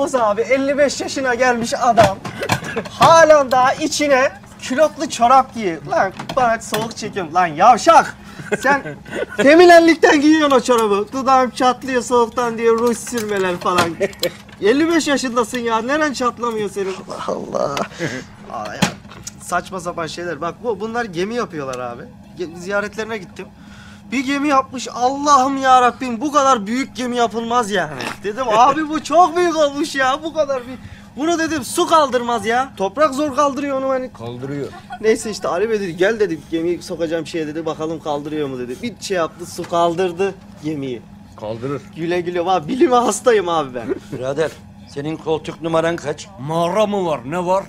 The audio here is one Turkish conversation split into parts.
Oğuz abi 55 yaşına gelmiş adam. Halen daha içine külotlu çorap giyiyor. Lan bana soğuk çekiyorum. Lan yavşak. Sen deminenlikten giyiyorsun o çorabı. Dudağım çatlıyor soğuktan diye ruj sürmeler falan. 55 yaşındasın ya. Neren çatlamıyor senin? Allah Allah. Aa, ya, saçma sapan şeyler. Bak bu bunlar gemi yapıyorlar abi. Ziyaretlerine gittim. Bir gemi yapmış. Allah'ım ya Rabbim bu kadar büyük gemi yapılmaz yani. Dedim abi bu çok büyük olmuş ya. Bu kadar büyük. Bunu dedim su kaldırmaz ya. Toprak zor kaldırıyor onu hani. Kaldırıyor. Neyse işte Ali Bey dedi gel dedi gemiyi sokacağım şeye dedi bakalım kaldırıyor mu dedi. Bir şey yaptı su kaldırdı gemiyi. Kaldırır. Güle güle var bilime hastayım abi ben. Birader senin koltuk numaran kaç? Mağara mı var? Ne var?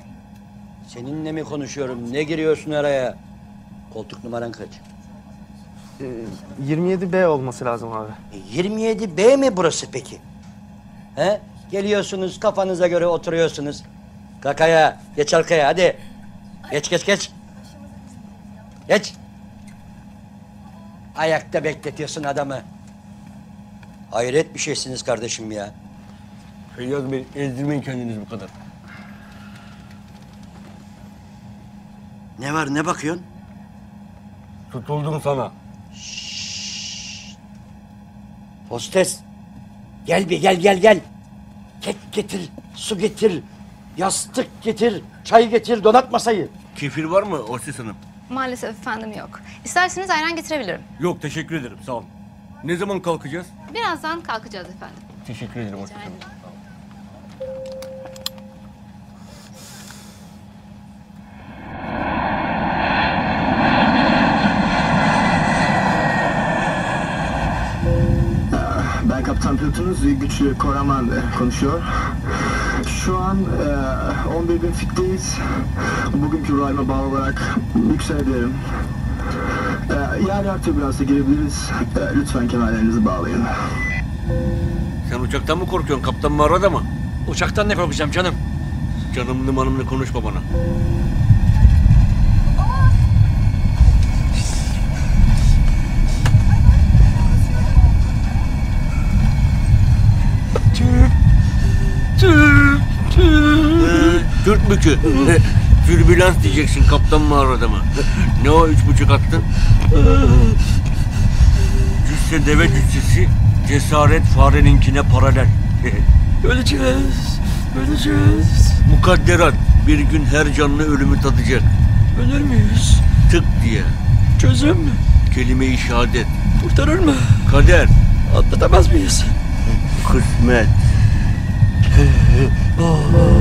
Seninle mi konuşuyorum? Ne giriyorsun araya? Koltuk numaran kaç? 27B olması lazım abi. E, 27B mi burası peki? He? Geliyorsunuz kafanıza göre oturuyorsunuz. Kakaya, geç arkaya hadi. Geç geç geç. Geç. Ayakta bekletiyorsun adamı. Hayret bir şeysiniz kardeşim ya. Feyyaz Bey ezdirmeyin kendinizi bu kadar. Ne var ne bakıyorsun? Tutuldum sana. Hostes. Gel bir gel gel gel. Kek getir, su getir, yastık getir, çay getir, donat masayı. Kefir var mı Hostes Hanım? Maalesef efendim yok. İsterseniz ayran getirebilirim. Yok teşekkür ederim sağ olun. Ne zaman kalkacağız? Birazdan kalkacağız efendim. Teşekkür ederim Hostes Hanım. Ben kaptan pilotunuz Güçlü Koraman e, konuşuyor. Şu an e, 11 bin fitteyiz. Bugünkü rayma bağlı olarak yükselebilirim. E, yer yer türbülansa girebiliriz. E, lütfen kemerlerinizi bağlayın. Sen uçaktan mı korkuyorsun? Kaptan mağarada mı? Uçaktan ne korkacağım canım? Canımlı manımlı konuşma bana. Mükü. Ee, Türbülans diyeceksin kaptan mağarada mı? Ne o üç buçuk attın? Cüsse deve cüssesi, cesaret fareninkine paralel. Öleceğiz, öleceğiz. Mukadderat bir gün her canlı ölümü tadacak. Ölür müyüz? Tık diye. Çözüm Kelime-i şehadet. kurtarır mı? Kader. Atlatamaz mıyız? Kısmet.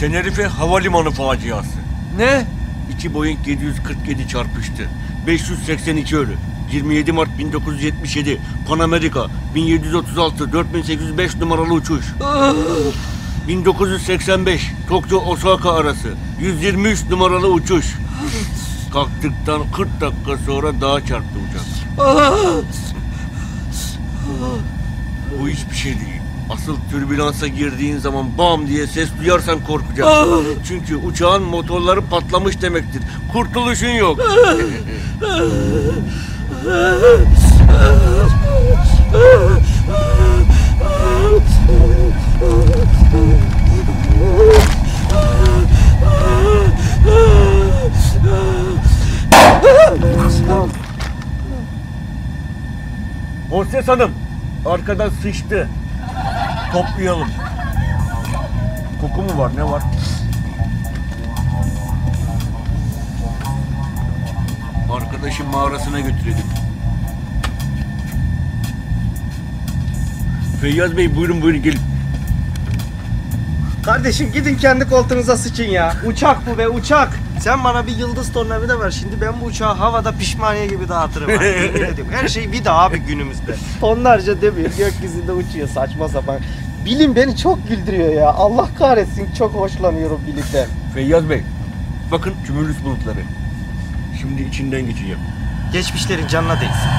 Tenerife Havalimanı faciası. Ne? İki Boeing 747 çarpıştı. 582 ölü. 27 Mart 1977 Pan Amerika 1736 4805 numaralı uçuş. 1985 Tokyo Osaka arası 123 numaralı uçuş. Kalktıktan 40 dakika sonra dağa çarptı uçak. Bu hiçbir şey değil. Asıl türbülansa girdiğin zaman bam diye ses duyarsan korkacaksın. Çünkü uçağın motorları patlamış demektir. Kurtuluşun yok. Hostes Hanım, arkadan sıçtı. Toplayalım. Koku mu var, ne var? Arkadaşın mağarasına götürelim. Feyyaz Bey buyurun buyurun gelin. Kardeşim gidin kendi koltuğunuza sıçın ya. Uçak bu be uçak. Sen bana bir yıldız tornavida ver. Şimdi ben bu uçağı havada pişmaniye gibi dağıtırım. ha. Yemin ediyorum. Her şey bir daha abi günümüzde. Tonlarca demir gökyüzünde uçuyor saçma sapan. Bilim beni çok güldürüyor ya. Allah kahretsin çok hoşlanıyorum bilimden. Feyyaz Bey, bakın cumhuriyet bulutları. Şimdi içinden geçeceğim. Geçmişlerin canına değsin.